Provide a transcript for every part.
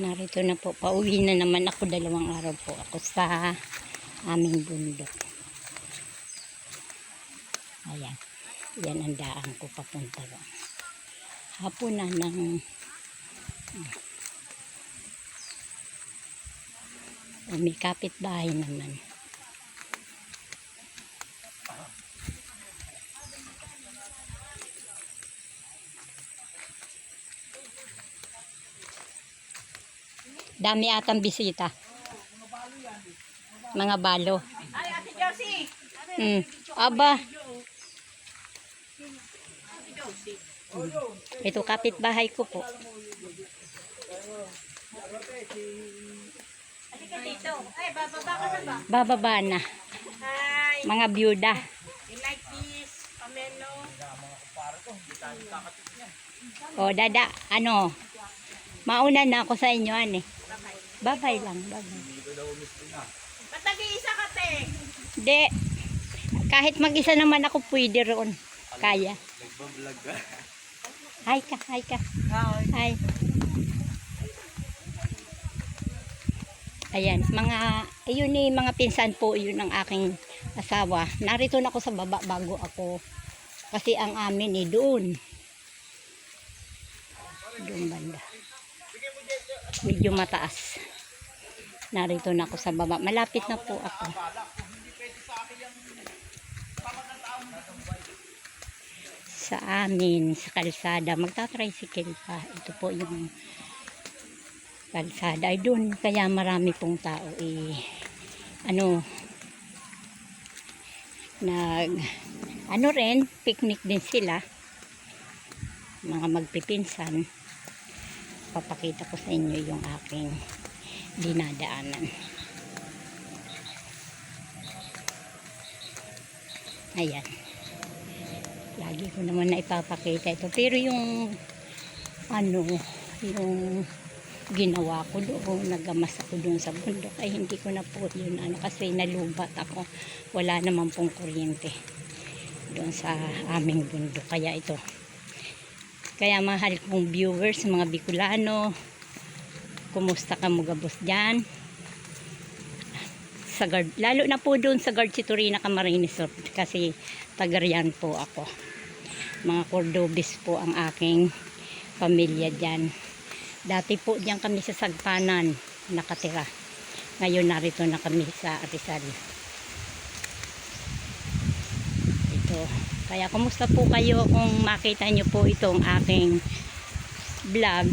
Narito na po, pauwi na naman ako dalawang araw po ako sa aming bundok. Ayan. Yan ang daan ko papunta doon. Hapon na ng Oh, may kapitbahay naman. Dami atang bisita. Mga balo. Ay, Ate Josie! Hmm. Aba. Ito kapitbahay ko po. Ay, bababa ka na ba? Bababa na. Hi! Mga byuda. You like this? Pamelo? O dada, ano? Mauna na ako sa inyo, ane. Babay lang, babay. Ba't nag-iisa ka, te? Hindi. Kahit mag-isa naman ako pwede roon. Kaya. Hi ka, hi ka. Hi. Ayan, mga, ayun ni mga pinsan po, yun ang aking asawa. Narito na ako sa baba bago ako. Kasi ang amin eh, doon. Doon banda. Medyo mataas. Narito na ako sa baba. Malapit na po ako. Sa amin, sa kalsada. Magta-tricycle pa. Ito po yung kalsada ay doon kaya marami pong tao eh ano nag ano rin picnic din sila mga magpipinsan papakita ko sa inyo yung aking dinadaanan. Ayan. Lagi ko naman na ipapakita ito. Pero yung ano yung ginawa ko doon, nagamas ako doon sa bundok ay hindi ko na po yun ano kasi nalubat ako. Wala naman pong kuryente doon sa aming bundok. Kaya ito. Kaya mahal kong viewers mga Bicolano kumusta ka mo gabos dyan sa guard, lalo na po doon sa guard si Turina Camarines kasi tagaryan po ako mga Cordobis po ang aking pamilya dyan Dati po diyan kami sa Sagpanan nakatira. Ngayon narito na kami sa Arizal. Ito. Kaya kumusta po kayo kung makita nyo po itong aking vlog.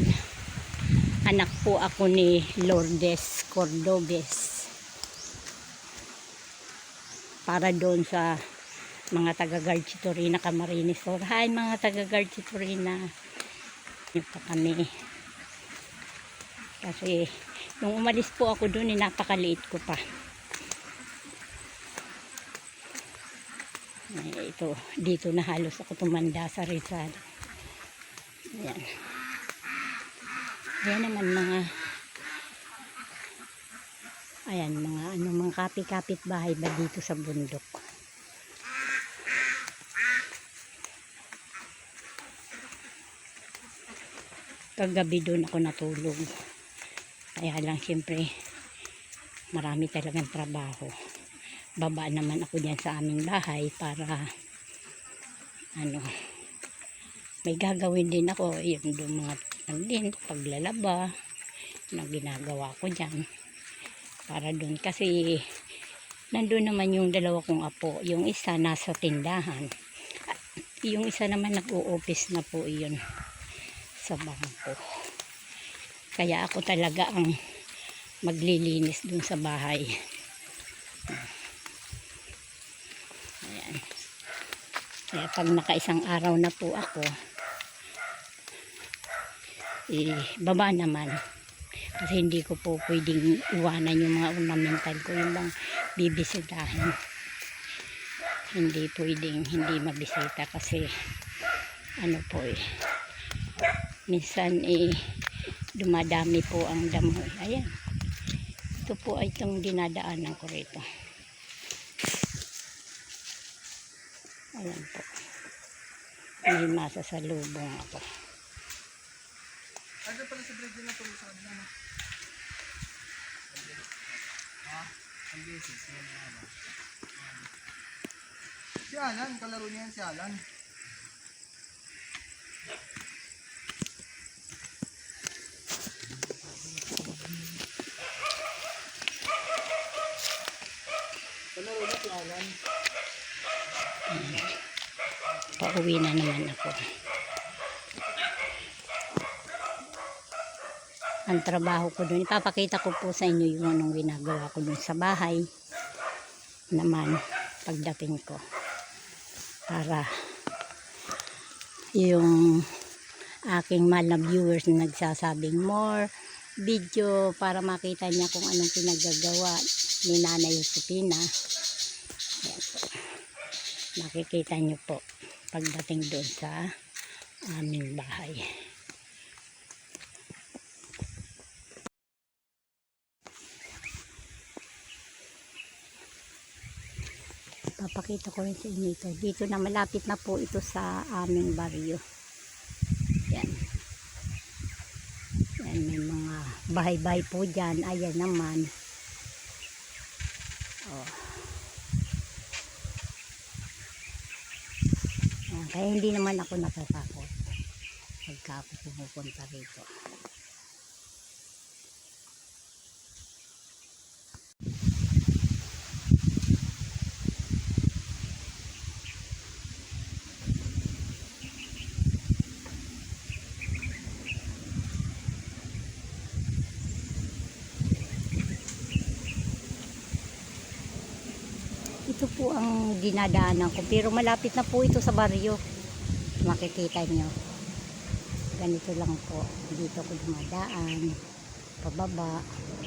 Anak po ako ni Lourdes Cordobes. Para doon sa mga taga-guard si Torina Camarines. Or, hi mga taga-guard si Torina. Ito pa kami. Kasi, nung umalis po ako doon, eh, napakaliit ko pa. Eh, ito, dito na halos ako tumanda sa Rizal. Ayan. Ayan naman mga ayan mga ano mga kapit-kapit bahay ba dito sa bundok. Kagabi doon ako natulog. Kaya lang siyempre marami talagang trabaho. Baba naman ako diyan sa aming bahay para ano may gagawin din ako yung mga ano din, paglalaba na ginagawa ko diyan para doon kasi nandun naman yung dalawa kong apo yung isa nasa tindahan At yung isa naman nag-o-office na po yun sa bangko kaya ako talaga ang maglilinis dun sa bahay. Ayan. Kaya pag nakaisang araw na po ako, eh, baba naman. Kasi hindi ko po pwedeng iwanan yung mga ornamental ko, yung bang bibisitahin. Hindi pwedeng hindi mabisita kasi ano po eh, minsan eh, dumadami po ang damo. Ayan. Ito po ay itong dinadaanan ko rito. Ayan po. May masasalubong ako. Ano pala sa din na tuloy sa kanila, no? Ha? Ang beses, yun na ano. Si Alan, kalaro niya yan si Alan. Kalaro niya si Alan. Pauwi na naman ako. Ang trabaho ko doon, ipapakita ko po sa inyo yung anong ginagawa ko doon sa bahay naman pagdating ko para yung aking mahal na viewers na nagsasabing more video para makita niya kung anong pinagagawa ni Nanay po. Makikita niyo po pagdating doon sa aming bahay. Papakita ko rin sa inyo ito. Dito na malapit na po ito sa aming baryo. Yan. Yan, may mga bahay-bahay po dyan. Ayan naman. Oh. Ayan, kaya hindi naman ako natatakot pagka ako pumupunta rito. Ito po ang dinadaanan ko. Pero malapit na po ito sa baryo. Makikita nyo. Ganito lang po. Dito ko dumadaan. Pababa. Oh.